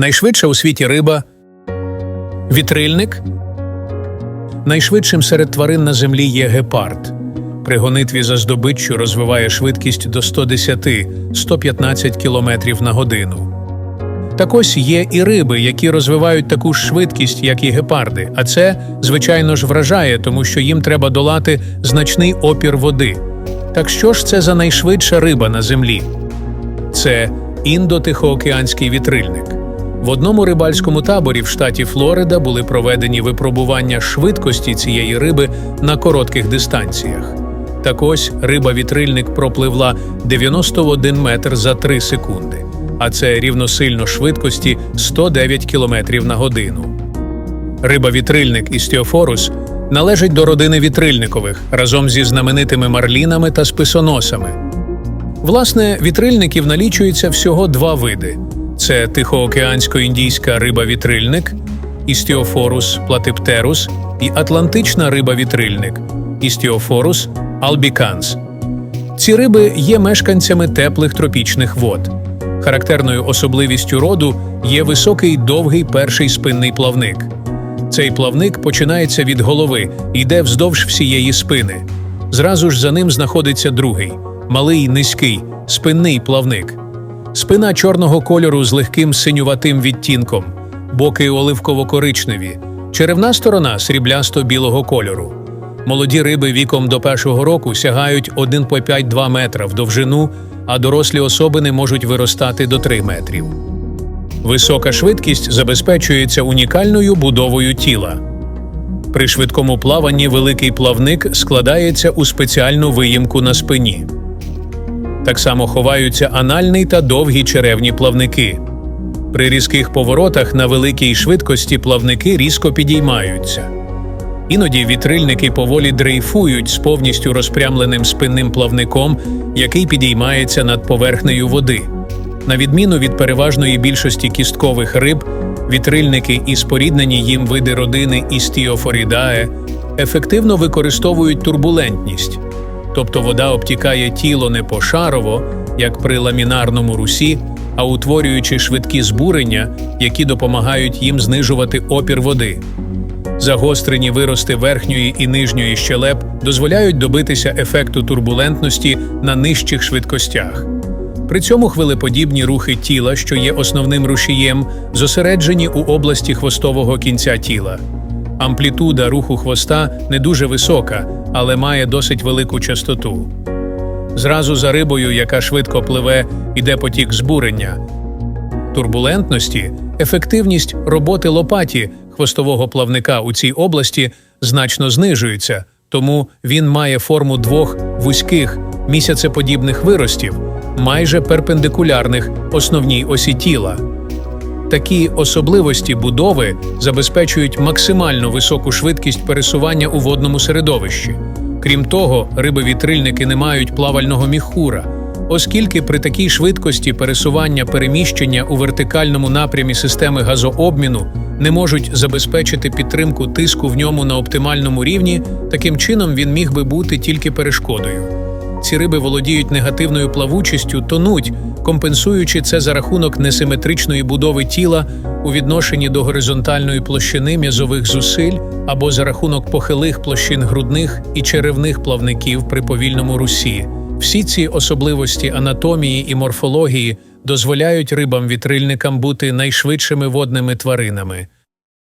Найшвидша у світі риба вітрильник. Найшвидшим серед тварин на землі є гепард. При гонитві за здобиччю розвиває швидкість до 110-115 км на годину. Так ось є і риби, які розвивають таку ж швидкість, як і гепарди. А це, звичайно ж, вражає, тому що їм треба долати значний опір води. Так що ж це за найшвидша риба на землі? Це індотихоокеанський вітрильник. В одному рибальському таборі в штаті Флорида були проведені випробування швидкості цієї риби на коротких дистанціях. Так ось риба-вітрильник пропливла 91 метр за 3 секунди, а це рівносильно швидкості 109 км на годину. Риба-вітрильник істіофорус належить до родини вітрильникових разом зі знаменитими марлінами та списоносами. Власне, вітрильників налічується всього два види: це тихоокеансько-індійська риба-вітрильник істіофорус платиптерус і атлантична риба-вітрильник істіофорус албіканс. Ці риби є мешканцями теплих тропічних вод. Характерною особливістю роду є високий довгий перший спинний плавник. Цей плавник починається від голови йде вздовж всієї спини. Зразу ж за ним знаходиться другий малий низький спинний плавник. Спина чорного кольору з легким синюватим відтінком, боки оливково-коричневі, черевна сторона сріблясто-білого кольору. Молоді риби віком до першого року сягають 1 по 5-2 метра в довжину, а дорослі особини можуть виростати до 3 метрів. Висока швидкість забезпечується унікальною будовою тіла. При швидкому плаванні великий плавник складається у спеціальну виїмку на спині. Так само ховаються анальний та довгі черевні плавники. При різких поворотах на великій швидкості плавники різко підіймаються. Іноді вітрильники поволі дрейфують з повністю розпрямленим спинним плавником, який підіймається над поверхнею води. На відміну від переважної більшості кісткових риб, вітрильники і споріднені їм види родини Істіофорідае ефективно використовують турбулентність, тобто вода обтікає тіло не пошарово, як при ламінарному русі, а утворюючи швидкі збурення, які допомагають їм знижувати опір води. Загострені вирости верхньої і нижньої щелеп дозволяють добитися ефекту турбулентності на нижчих швидкостях. При цьому хвилеподібні рухи тіла, що є основним рушієм, зосереджені у області хвостового кінця тіла. Амплітуда руху хвоста не дуже висока, але має досить велику частоту. Зразу за рибою, яка швидко пливе, іде потік збурення. Турбулентності, ефективність роботи лопаті хвостового плавника у цій області значно знижується, тому він має форму двох вузьких місяцеподібних виростів, майже перпендикулярних основній осі тіла. Такі особливості будови забезпечують максимально високу швидкість пересування у водному середовищі. Крім того, риби-вітрильники не мають плавального міхура, оскільки при такій швидкості пересування переміщення у вертикальному напрямі системи газообміну не можуть забезпечити підтримку тиску в ньому на оптимальному рівні, таким чином він міг би бути тільки перешкодою. Ці риби володіють негативною плавучістю, тонуть, компенсуючи це за рахунок несиметричної будови тіла у відношенні до горизонтальної площини м'язових зусиль або за рахунок похилих площин грудних і черевних плавників при повільному русі. Всі ці особливості анатомії і морфології дозволяють рибам-вітрильникам бути найшвидшими водними тваринами.